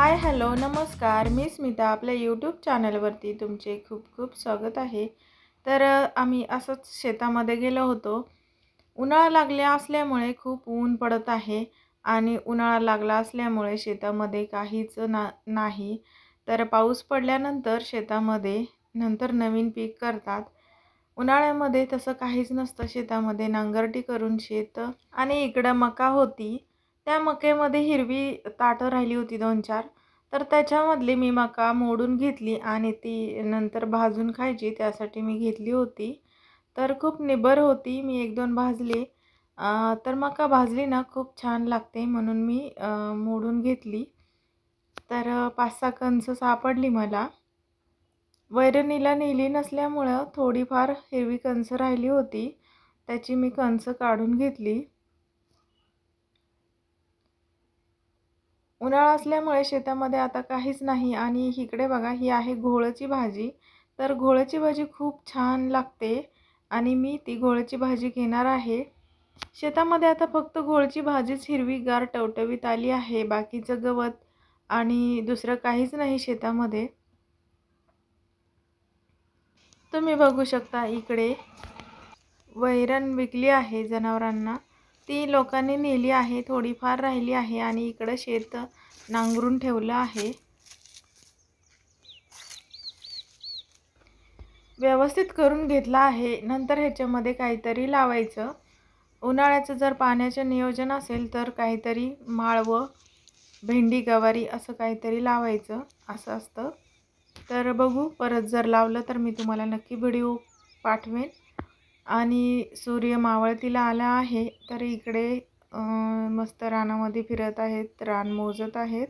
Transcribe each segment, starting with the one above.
Hi hello नमस्कार. मी स्मिता. आपल्या YouTube चॅनलवरती तुमचे खूप खूप स्वागत आहे. तर आम्ही असंच शेतामध्ये गेलो होतो. उन्हाळा लागल्या असल्यामुळे खूप ऊन पडत आहे आणि उन्हाळा लागला असल्यामुळे शेतामध्ये काहीच ना नाही. तर पाऊस पडल्यानंतर शेतामध्ये नंतर नवीन पीक करतात. उन्हाळ्यामध्ये तसं काहीच नसतं. शेतामध्ये नांगरटी करून शेत आणि इकडं मका होती. त्या मक्यामध्ये हिरवी ताटं राहिली होती दोन चार तर त्याच्यामधली मी मका मोडून घेतली आणि ती नंतर भाजून खायची त्यासाठी मी घेतली होती. तर खूप निबर होती मी एक दोन भाजली तर मका भाजली ना खूप छान लागते म्हणून मी मोडून घेतली. तर पाच सहा कणसं सापडली मला. वैरणीला नेली नसल्यामुळं थोडीफार हिरवी कणसं राहिली होती. त्याची मी कणसं काढून घेतली. उन्हाळा असल्यामुळे शेतामध्ये आता काहीच नाही आणि इकडे बघा ही आहे घोळची भाजी. तर घोळची भाजी खूप छान लागते आणि मी ती घोळची भाजी घेणार आहे. शेतामध्ये आता फक्त घोळची भाजीच हिरवीगार टवटवीत आली आहे. बाकीचं गवत आणि दुसरं काहीच नाही शेतामध्ये. तुम्ही बघू शकता इकडे वैरण विकली आहे जनावरांना. ती लोकांनी नेली आहे थोडीफार राहिली आहे आणि इकडं शेत नांगरून ठेवलं आहे. व्यवस्थित करून घेतला आहे. नंतर ह्याच्यामध्ये काहीतरी लावायचं. उन्हाळ्याचं जर पाण्याचं नियोजन असेल तर काहीतरी माळवं भेंडी गवारी असं काहीतरी लावायचं. असं असतं. तर बघू परत जर लावलं तर मी तुम्हाला नक्की व्हिडिओ पाठवेन. आणि सूर्य मावळतीला आला आहे तर इकडे मस्त रानामध्ये फिरत आहेत रान मोजत आहेत.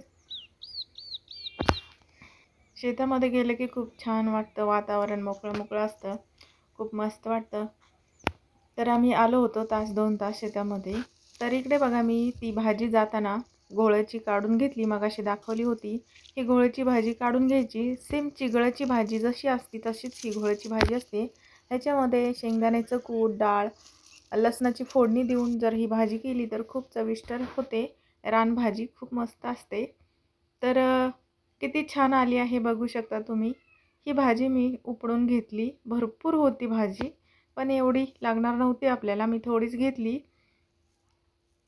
शेतामध्ये गेलं की खूप छान वाटतं वातावरण मोकळं मोकळं असतं खूप मस्त वाटतं. तर आम्ही आलो होतो तास दोन तास शेतामध्ये. तर इकडे बघा मी ती भाजी जाताना घोळची काढून घेतली मग अशी दाखवली होती. ही घोळ्याची भाजी काढून घ्यायची सेम चिगळाची भाजी जशी असते तशीच ही घोळ्याची भाजी असते. ह्याच्यामध्ये शेंगदाण्याचं कूट डाळ लसणाची फोडणी देऊन जर ही भाजी केली तर खूप चविष्ट होते. रानभाजी खूप मस्त असते. तर किती छान आली आहे बघू शकता तुम्ही. ही भाजी मी उपडून घेतली. भरपूर होती भाजी पण एवढी लागणार नव्हती आपल्याला. मी थोडीच घेतली.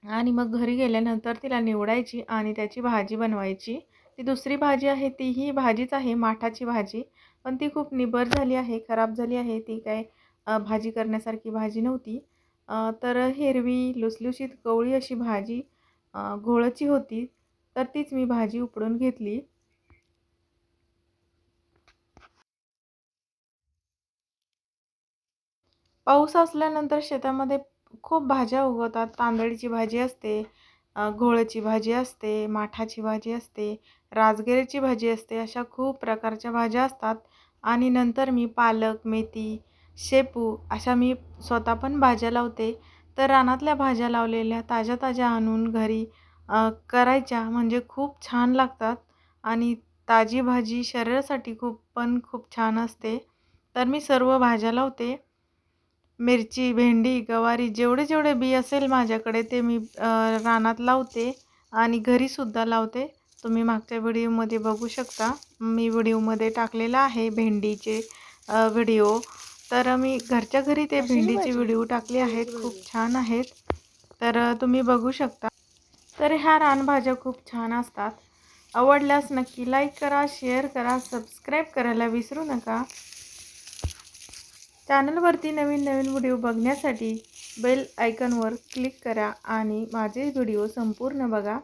आणि मग घरी गेल्यानंतर तिला निवडायची आणि त्याची भाजी बनवायची. ती दुसरी भाजी आहे ती ही भाजीच आहे माठाची भाजी. पण ती खूप निबर झाली आहे खराब झाली आहे. ती काय भाजी करण्यासारखी भाजी नव्हती. तर हिरवी लुसलुशीत कवळी अशी भाजी घोळची होती. तर तीच मी भाजी उपडून घेतली. पाऊस असल्यानंतर शेतामध्ये खूप भाज्या उगवतात. तांदळीची भाजी असते. घोळची भाजी असते माठाची भाजी असते राजगिऱ्याची भाजी असते अशा खूप प्रकारच्या भाज्या असतात. आणि नंतर मी पालक मेथी शेपू अशा मी स्वतः पण भाज्या लावते. तर रानातल्या भाज्या लावलेल्या ताज्या ताज्या आणून घरी करायच्या म्हणजे खूप छान लागतात. आणि ताजी भाजी शरीरासाठी खूप पण खूप छान असते. तर मी सर्व भाज्या लावते. मिरची भेंडी गवारी जेवढे जेवढे बी असेल माझ्याकडे ते मी रानात लावते आणि घरीसुद्धा लावते. तुम्ही मागच्या व्हिडिओमध्ये बघू शकता. मी व्हिडिओमध्ये टाकलेला आहे भेंडीचे व्हिडिओ. तर मी घरच्या घरी ते भेंडीचे व्हिडिओ टाकले आहेत. खूप छान आहेत. तर तुम्ही बघू शकता. तर ह्या रानभाज्या खूप छान असतात. आवडल्यास नक्की लाईक करा शेअर करा सबस्क्राईब करायला विसरू नका. चॅनलवरती नवीन नवीन व्हिडिओ बघण्यासाठी बेल आयकनवर क्लिक करा आणि माझे व्हिडिओ संपूर्ण बघा.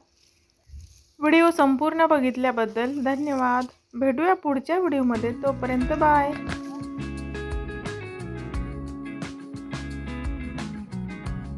व्हिडिओ संपूर्ण बघितल्याबद्दल धन्यवाद. भेटूया पुढच्या व्हिडिओमध्ये. तोपर्यंत बाय.